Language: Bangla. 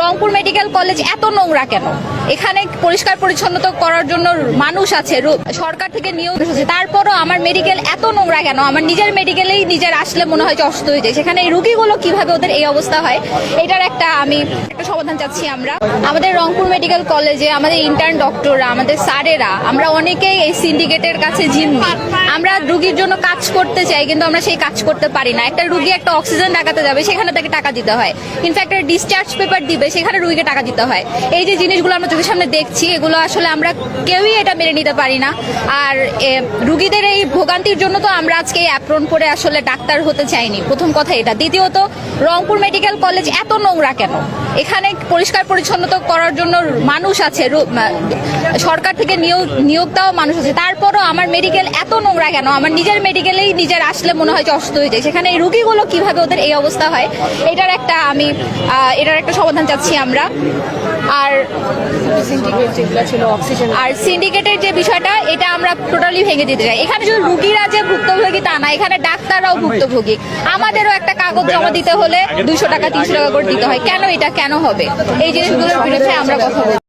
রংপুর মেডিকেল কলেজ এত নোংরা কেন? এখানে পরিষ্কার পরিচ্ছন্নতা করার জন্য মানুষ আছে সরকার থেকে নিয়োগ এসেছে। তারপরও আমার মেডিকেল এত নোংরা কেন? আমার নিজের মেডিকেলেই নিজের আসলে মনে হয় যে অসুস্থ হয়ে যায়। সেখানে এই রুগীগুলো কীভাবে ওদের এই অবস্থা হয়, এটার একটা আমি একটা সমাধান চাচ্ছি আমরা। আমাদের রংপুর মেডিকেল কলেজে আমাদের ইন্টার্ন ডক্টররা আমাদের স্যারেরা, আমরা অনেকেই এই সিন্ডিকেটের কাছে জিম্মি। আমরা রুগীর জন্য কাজ করতে চাই, কিন্তু আমরা সেই কাজ করতে পারি না। একটা রুগী একটা অক্সিজেন লাগাতে যাবে, সেখানে তাকে টাকা দিতে হয়। ইনফ্যাক্ট ডিসচার্জ পেপার দিবে, সেখানে রুগীকে টাকা দিতে হয়। এই যে জিনিসগুলো আমরা চোখের সামনে দেখছি, এগুলো আসলে আমরা কেউই এটা মেনে নিতে পারি না। আর রুগীদের এই ভোগান্তির জন্য তো আমরা আজকে অ্যাপ্রন করে আসলে ডাক্তার হতে চাইনি। প্রথম কথা এটা। দ্বিতীয়ত, রংপুর মেডিকেল কলেজ এত নোংরা কেন? এখানে পরিষ্কার পরিচ্ছন্নতা করার জন্য মানুষ আছে সরকার থেকে নিয়োগ নিয়োগ দেওয়া মানুষ আছে। তারপরও আমার মেডিকেল এত নোংরা কেন? আমার নিজের মেডিকেলেই নিজের আসলে মনে হয় যে অসুস্থ হয়ে যায়। সেখানে এই রুগীগুলো কীভাবে ওদের এই অবস্থা হয়? এটার একটা আমি এটার একটা সমাধান চাচ্ছি আমরা। আর সিন্ডিকেট যেগুলো ছিল অক্সিজেন আর সিন্ডিকেটের যে বিষয়টা এটা আমরা টোটালি ভেঙে দিতে চাই। এখানে শুধু রুগীরা যে ভুক্তভোগী তা না এখানে ডাক্তাররাও ভুক্তভোগী। আমাদেরও একটা কাগজ জমা দিতে হলে দুশো টাকা তিনশো টাকা করে দিতে হয়। কেন এটা কেন হবে? এই জিনিসগুলোর বিরুদ্ধে আমরা কথা বলছি।